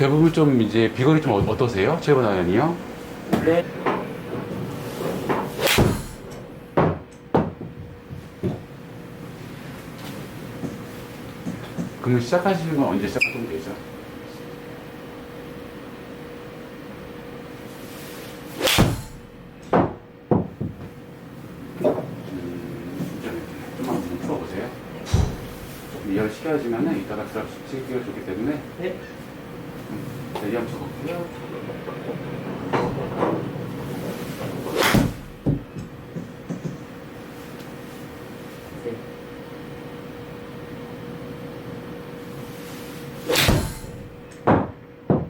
대부분 좀 이제 비거리 좀 어- 어떠세요? 최고 나연이요? 네. 그럼 시작하시는 건 언제 시작하면 되죠? 음, 좀- 풀어보세요. 이해를 시켜야지만은 이따가 드랍 치기가 좋기 때문에 네. 대기 한번 쳐볼게요. 네.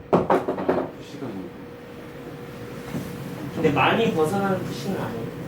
아, 푸시가 근데 많이 벗어나는 푸시는 아니에요.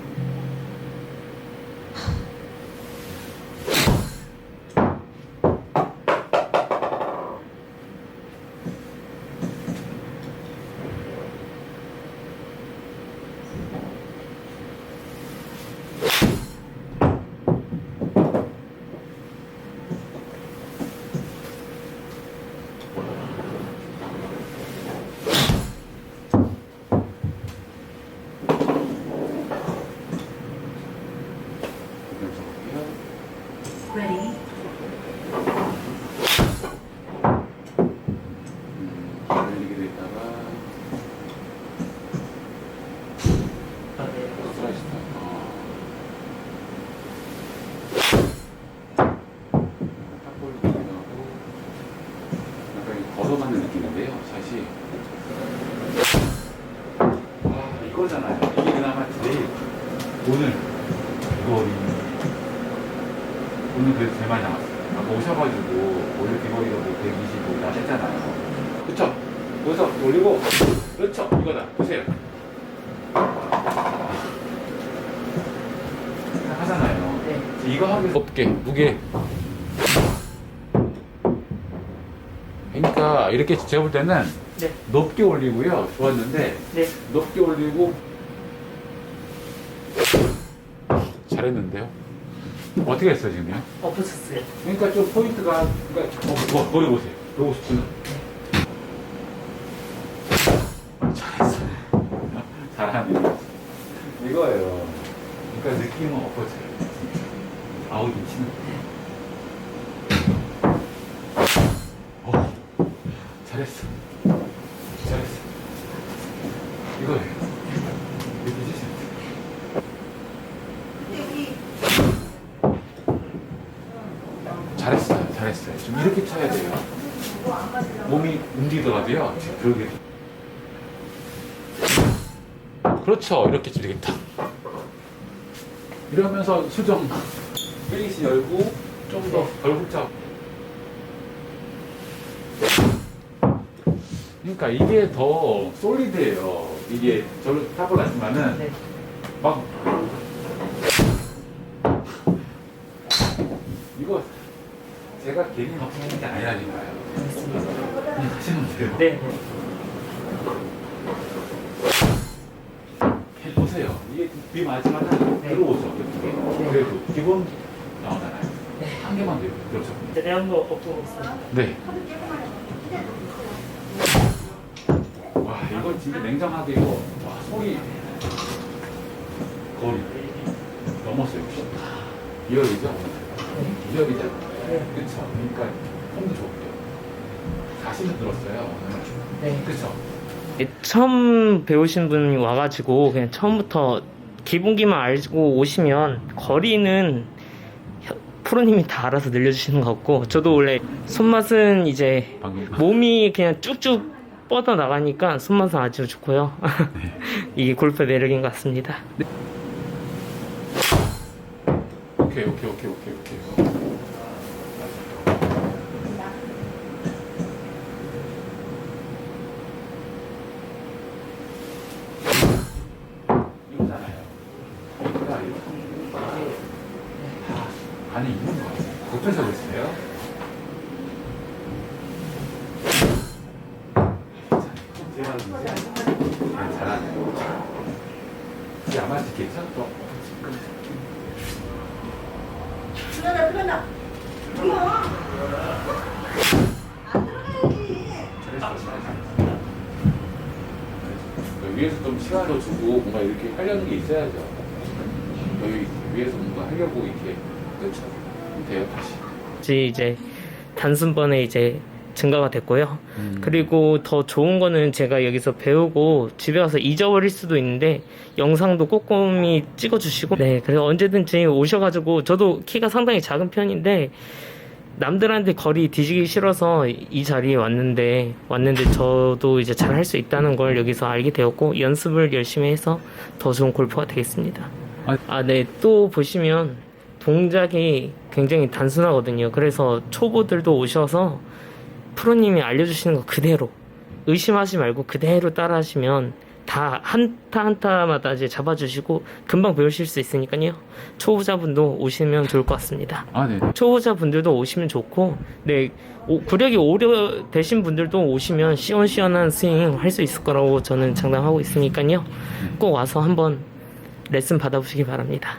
그냥 쳐볼게요. Ready? 아, 네. 슬라이스다. 딱 보이기도 하고 약간 이 걷어맞는 느낌인데요, 사실. 아, 이거잖아요. 이게 그나마 제일 오늘 비거 리 오늘 그래도 제일 많이 나왔어요. 아까 오셔가지고 오늘 비거리가 뭐 125 나왔잖아요. 그쵸? 여기서 올리고 그렇죠. 이거다. 보세요. 하잖아요. 네. 이거 하면 높게 무게 그러니까 이렇게 제가 볼 때는 네. 높게 올리고요 좋았는데 네. 높게 올리고 잘했는데요 어떻게 했어요 지금요? 엎어졌어요. 그러니까 좀 포인트가 그러니까 어, 어, 거기 보세요. 보고 싶은 잘했어요. 잘하네. 이거예요. 그러니까 느낌은 엎어져요. 아웃 위치는 어, 잘했어 잘했어 이거예요 이렇게 치시면 돼요 잘했어요 잘했어요. 좀 이렇게 쳐야 돼요. 몸이 움직이더라도요 그러게 그렇죠 이렇게 좀 이렇게 탁 이러면서 수정. 페이스 열고 좀 더 얼굴 잡 그러니까 이게 더 솔리드해요. 이게 저를 타고 났지만은 네. 막 이거 제가 괜히 막 하는 게 아니라니까요 알겠습니다. 그냥 하시면 돼요 네. 해 보세요. 이게 비 맞으면 네. 들어오죠. 이렇게. 그래도 기본 나오잖아요. 네. 한 개만 돼요. 그렇죠. 네. 한번 엎어보겠습니다. 네. 와, 이건 진짜 냉정하게 이거 와, 소리 거리 넘었어요. 혹시. 2열이죠? 2열이잖아요. 네. 그쵸. 그러니까 홈도 좋고요. 40은 늘었어요. 네. 그쵸. 처음 배우신 분이 와가지고 그냥 처음부터 기본기만 알고 오시면 거리는 혀- 프로님이 다 알아서 늘려주시는 것 같고 저도 원래 손맛은 이제 방금 몸이 그냥 쭉쭉 뻗어 나가니까 손맛은 아주 좋고요. 이게 골프 매력인 것 같습니다. 오케이, 오케이, 오케이, 오케이, 오케이. 지 위에서 좀 시간도 주고 뭔가 이렇게 하려는 게 있어야죠. 여기 위에서 뭔가 하려고 이렇게 그렇죠. 돼요 다시. 이제 단순번에 이제 증가가 됐고요. 음. 그리고 더 좋은 거는 제가 여기서 배우고 집에 가서 잊어버릴 수도 있는데 영상도 꼼꼼히 찍어주시고 네 그래서 언제든지 오셔가지고 저도 키가 상당히 작은 편인데 남들한테 거리 뒤지기 싫어서 이 자리에 왔는데 왔는데 저도 이제 잘 할 수 있다는 걸 여기서 알게 되었고 연습을 열심히 해서 더 좋은 골퍼가 되겠습니다. 아. 아, 네. 또 보시면 동작이 굉장히 단순하거든요. 그래서 초보들도 오셔서 프로님이 알려주시는 거 그대로 의심하지 말고 그대로 따라하시면 다 한타 한타마다 이제 잡아주시고 금방 배우실 수 있으니까요. 초보자분도 오시면 좋을 것 같습니다. 아 네. 초보자분들도 오시면 좋고, 네, 오- 구력이 오래 되신 분들도 오시면 시원시원한 스윙 할 수 있을 거라고 저는 장담하고 있으니까요. 꼭 와서 한번 레슨 받아보시기 바랍니다.